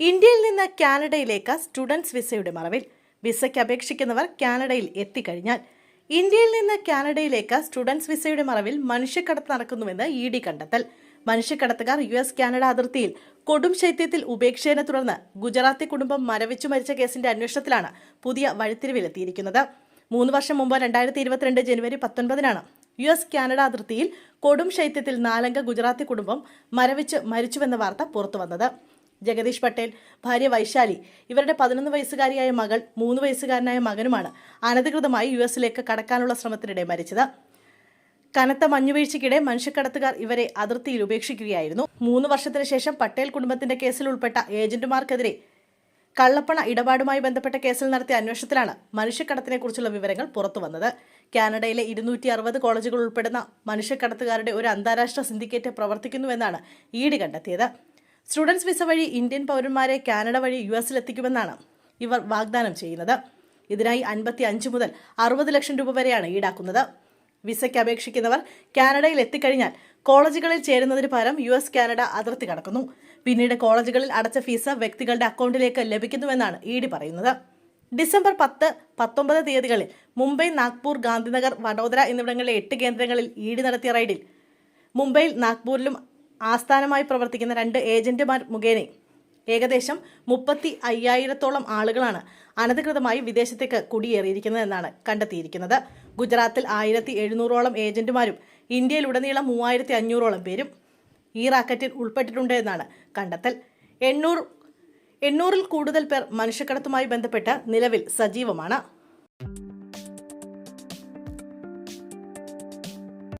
ഇന്ത്യയിൽ നിന്ന് കാനഡയിലേക്ക് സ്റ്റുഡൻസ് വിസയുടെ മറവിൽ വിസയ്ക്ക് അപേക്ഷിക്കുന്നവർ കാനഡയിൽ എത്തിക്കഴിഞ്ഞാൽ ഇന്ത്യയിൽ നിന്ന് കാനഡയിലേക്ക് സ്റ്റുഡൻസ് വിസയുടെ മറവിൽ മനുഷ്യക്കടത്ത് നടക്കുന്നുവെന്ന് ഇ ഡി കണ്ടെത്തൽ. മനുഷ്യക്കടത്തുകാർ യു എസ് കാനഡ അതിർത്തിയിൽ കൊടും ശൈത്യത്തിൽ ഉപേക്ഷയെ തുടർന്ന് ഗുജറാത്തി കുടുംബം മരവിച്ചു മരിച്ച കേസിന്റെ അന്വേഷണത്തിലാണ് പുതിയ വഴിത്തിരിവിലെത്തിയിരിക്കുന്നത്. മൂന്ന് വർഷം മുമ്പ് രണ്ടായിരത്തി ഇരുപത്തിരണ്ട് ജനുവരി പത്തൊൻപതിനാണ് യു എസ് കാനഡ അതിർത്തിയിൽ കൊടും ശൈത്യത്തിൽ നാലംഗ ഗുജറാത്തി കുടുംബം മരവിച്ച് മരിച്ചുവെന്ന വാർത്ത പുറത്തുവന്നത്. ജഗദീഷ് പട്ടേൽ ഭാര്യ വൈശാലി. ഇവരുടെ പതിനൊന്ന് വയസ്സുകാരിയായ മകൾ മൂന്ന് വയസ്സുകാരനായ മകനുമാണ് അനധികൃതമായി യു എസിലേക്ക് കടക്കാനുള്ള ശ്രമത്തിനിടെ മരിച്ചത്. കനത്ത മഞ്ഞുവീഴ്ചയ്ക്കിടെ മനുഷ്യക്കടത്തുകാർ ഇവരെ അതിർത്തിയിൽ ഉപേക്ഷിക്കുകയായിരുന്നു. മൂന്ന് വർഷത്തിനു ശേഷം പട്ടേൽ കുടുംബത്തിന്റെ കേസിൽ ഉൾപ്പെട്ട ഏജന്റുമാർക്കെതിരെ കള്ളപ്പണ ഇടപാടുമായി ബന്ധപ്പെട്ട കേസിൽ നടത്തിയ അന്വേഷണത്തിലാണ് മനുഷ്യക്കടത്തിനെക്കുറിച്ചുള്ള വിവരങ്ങൾ പുറത്തുവന്നത്. കാനഡയിലെ ഇരുന്നൂറ്റി അറുപത് കോളേജുകൾ ഉൾപ്പെടുന്ന മനുഷ്യക്കടത്തുകാരുടെ ഒരു അന്താരാഷ്ട്ര സിൻഡിക്കേറ്റ് പ്രവർത്തിക്കുന്നുവെന്നാണ് ഇ ഡി കണ്ടെത്തിയത്. സ്റ്റുഡൻസ് വിസ വഴി ഇന്ത്യൻ പൗരന്മാരെ കാനഡ വഴി യു എസിലെത്തിക്കുമെന്നാണ് ഇവർ വാഗ്ദാനം ചെയ്യുന്നത്. ഇതിനായി അൻപത്തി അഞ്ച് മുതൽ അറുപത് ലക്ഷം രൂപ വരെയാണ് ഈടാക്കുന്നത്. വിസയ്ക്ക് അപേക്ഷിക്കുന്നവർ കാനഡയിൽ എത്തിക്കഴിഞ്ഞാൽ കോളേജുകളിൽ ചേരുന്നതിന് പകരം യു എസ് കാനഡ അതിർത്തി കടക്കുന്നു. പിന്നീട് കോളേജുകളിൽ അടച്ച ഫീസ് വ്യക്തികളുടെ അക്കൗണ്ടിലേക്ക് ലഭിക്കുന്നുവെന്നാണ് ഇ ഡി പറയുന്നത്. ഡിസംബർ പത്ത് പത്തൊമ്പത് തീയതികളിൽ മുംബൈ നാഗ്പൂർ ഗാന്ധിനഗർ വഡോദര എന്നിവിടങ്ങളിലെ എട്ട് കേന്ദ്രങ്ങളിൽ ഇ ഡി നടത്തിയ റൈഡിൽ മുംബൈയിൽ നാഗ്പൂരിലും ആസ്ഥാനമായി പ്രവർത്തിക്കുന്ന രണ്ട് ഏജന്റുമാർ മുഖേന ഏകദേശം മുപ്പത്തി അയ്യായിരത്തോളം ആളുകളാണ് അനധികൃതമായി വിദേശത്തേക്ക് കുടിയേറിയിരിക്കുന്നതെന്നാണ് കണ്ടെത്തിയിരിക്കുന്നത്. ഗുജറാത്തിൽ ആയിരത്തി എഴുന്നൂറോളം ഏജന്റുമാരും ഇന്ത്യയിലുടനീളം മൂവായിരത്തി അഞ്ഞൂറോളം പേരും ഈ റാക്കറ്റിൽ ഉൾപ്പെട്ടിട്ടുണ്ട് എന്നാണ് കണ്ടെത്തൽ. എണ്ണൂറ് എണ്ണൂറിൽ കൂടുതൽ പേർ മനുഷ്യക്കടത്തുമായി ബന്ധപ്പെട്ട് നിലവിൽ സജീവമാണ്.